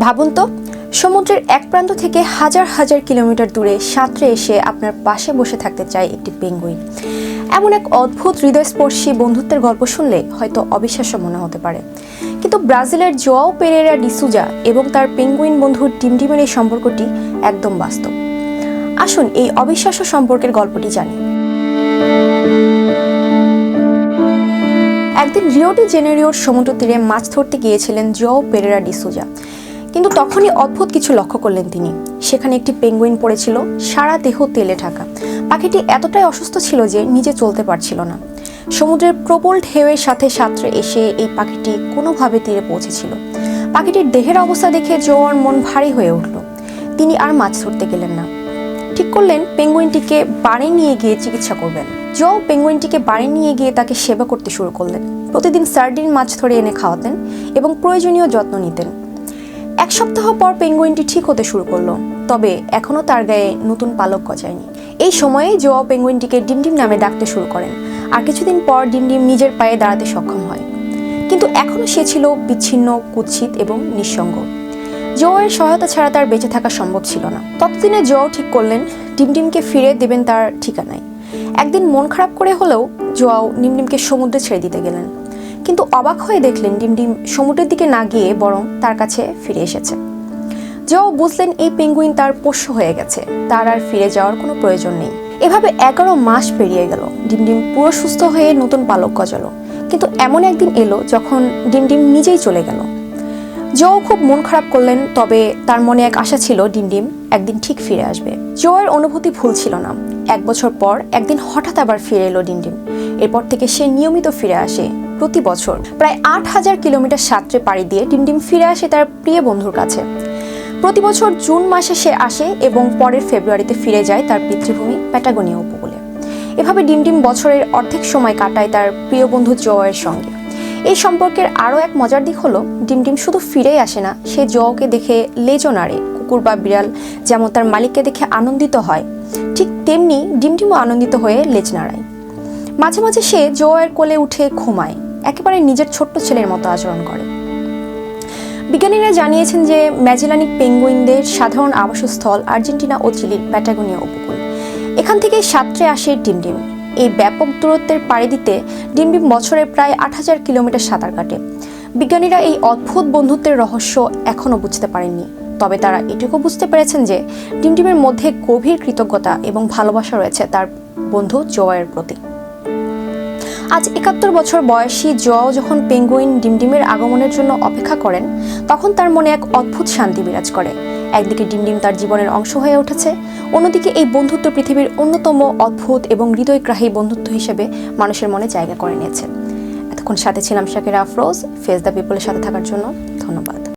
ভাবুন তো, সমুদ্রের এক প্রান্ত থেকে হাজার হাজার কিলোমিটার দূরে সাঁতরে এসে আপনার পাশে বসে থাকতে চায় একটি পেঙ্গুইন। এমন এক অদ্ভুত হৃদয়স্পর্শী বন্ধুত্বের গল্প শুনলে হয়তো অবিশ্বাস্য মনে হতে পারে। কিন্তু ব্রাজিলের জোয়াও পেরেরা ডিসুজা এবং তার পেঙ্গুইন বন্ধু ডিমডিমের এই সম্পর্কটি একদম বাস্তব। আসুন এই অবিশ্বাস্য সম্পর্কের গল্পটি জানি। একদিন রিওডি জেনেরিওর সমুদ্র তীরে মাছ ধরতে গিয়েছিলেন জো পেরেরা ডিসুজা কিন্তু তখনই অদ্ভুত কিছু লক্ষ্য করলেন তিনি। সেখানে একটি পেঙ্গুইন পড়েছিল, সারা দেহ তেলে ঢাকা। পাখিটি এতটাই অসুস্থ ছিল যে নিজে চলতে পারছিল না। সমুদ্রের প্রবল ঢেউয়ের সাথে সাঁতরে এসে এই পাখিটি কোনোভাবে তীরে পৌঁছেছিল। পাখিটির দেহের অবস্থা দেখে জোয়ার মন ভারী হয়ে উঠল। তিনি আর মাছ ধরতে গেলেন না। ঠিক করলেন, পেঙ্গুইনটিকে বাড়ি নিয়ে গিয়ে চিকিৎসা করবেন। জো পেঙ্গুইনটিকে বাড়ি নিয়ে গিয়ে তাকে সেবা করতে শুরু করলেন। প্রতিদিন সার্ডিন মাছ ধরে এনে খাওয়াতেন এবং প্রয়োজনীয় যত্ন নিতেন। এক সপ্তাহ পর পেঙ্গুইনটি ঠিক হতে শুরু করল, তবে এখনও তার গায়ে নতুন পালক গজায়নি। এই সময়ে জোয়া পেঙ্গুইনটিকে ডিমডিম নামে ডাকতে শুরু করেন, আর কিছুদিন পর ডিমডিম নিজের পায়ে দাঁড়াতে সক্ষম হয়। কিন্তু এখনও সে ছিল বিচ্ছিন্ন, কুৎসিত এবং নিঃসঙ্গ। জোয়ের সহায়তা ছাড়া তার বেঁচে থাকা সম্ভব ছিল না। ততদিনে জো ঠিক করলেন, ডিমডিমকে ফিরে দেবেন তার ঠিকানায়। একদিন মন খারাপ করে হলেও জোয়াও ডিমডিমকে সমুদ্রে ছেড়ে দিতে গেলেন। কিন্তু অবাক হয়ে দেখলেন ডিমডিম সমুদ্রের দিকে না গিয়ে বরং তার কাছে ফিরে এসেছে। জো বুঝলেন এই পেঙ্গুইন তার পোষ্য হয়ে গেছে। তার আর ফিরে যাওয়ার কোনো প্রয়োজন নেই। এভাবে এগারো মাস পেরিয়ে গেল। ডিমডিম পুরো সুস্থ হয়ে নতুন পালক গজালো। কিন্তু এমন একদিন এলো যখন ডিমডিম নিজেই চলে গেল। জো খুব মন খারাপ করলেন, তবে তার মনে এক আশা ছিল ডিমডিম একদিন ঠিক ফিরে আসবে। জোয়ের অনুভূতি ভুল ছিল না। এক বছর পর একদিন হঠাৎ আবার ফিরে এলো ডিমডিম। এরপর থেকে সে নিয়মিত ফিরে আসে প্রতি বছর প্রায় আট হাজার কিলোমিটার সাঁতরে পাড়ি দিয়ে ডিমডিম ফিরে আসে তার প্রিয় বন্ধুর কাছে। প্রতি বছর জুন মাসে সে আসে এবং পরের ফেব্রুয়ারিতে ফিরে যায় তার পিতৃভূমি প্যাটাগোনিয়া উপকূলে। এভাবে ডিমডিম বছরের অর্ধেক সময় কাটায় তার প্রিয় বন্ধু জয়ের সঙ্গে। এই সম্পর্কের আরও এক মজার দিক হলো ডিমডিম শুধু ফিরেই আসে না, সে জওকে দেখে লেজও নাড়ে, কুকুর বা বিড়াল যেমন তার মালিককে দেখে আনন্দিত হয়, ঠিক তেমনি ডিমডিমও আনন্দিত হয়ে লেজ নাড়ায়। মাঝে মাঝে সে জোয়ের কোলে উঠে ঘুমায়। একেবারে নিজের ছোট্ট ছেলের মতো আচরণ করে। বিজ্ঞানীরা জানিয়েছেন যে ম্যাজেলানিক পেঙ্গুইনদের সাধারণ আবাসস্থল আর্জেন্টিনা ও চিলির প্যাটাগোনিয়া উপকূল। এখান থেকে সাঁতরে আসে ডিমডিম। এই ব্যাপক দূরত্বের পাড়ি দিতে ডিমডিম বছরে প্রায় আট হাজার কিলোমিটার সাঁতার কাটে। বিজ্ঞানীরা এই অদ্ভুত বন্ধুত্বের রহস্য এখনও বুঝতে পারেননি। তবে তারা এটুকু বুঝতে পেরেছেন যে ডিমডিমের মধ্যে গভীর কৃতজ্ঞতা এবং ভালোবাসা রয়েছে তার বন্ধু জোয়ের প্রতি। আজ একাত্তর বছর বয়সী জোয়াও যখন পেঙ্গুইন ডিমডিমের আগমনের জন্য অপেক্ষা করেন, তখন তার মনে এক অদ্ভুত শান্তি বিরাজ করে। একদিকে ডিমডিম তার জীবনের অংশ হয়ে উঠেছে, অন্যদিকে এই বন্ধুত্ব পৃথিবীর অন্যতম অদ্ভুত এবং হৃদয়গ্রাহী বন্ধুত্ব হিসেবে মানুষের মনে জায়গা করে নিয়েছে। এতক্ষণ সাথে ছিলাম শাকিরা আফরোজ ফেস দ্য পিপলের সাথে থাকার জন্য ধন্যবাদ।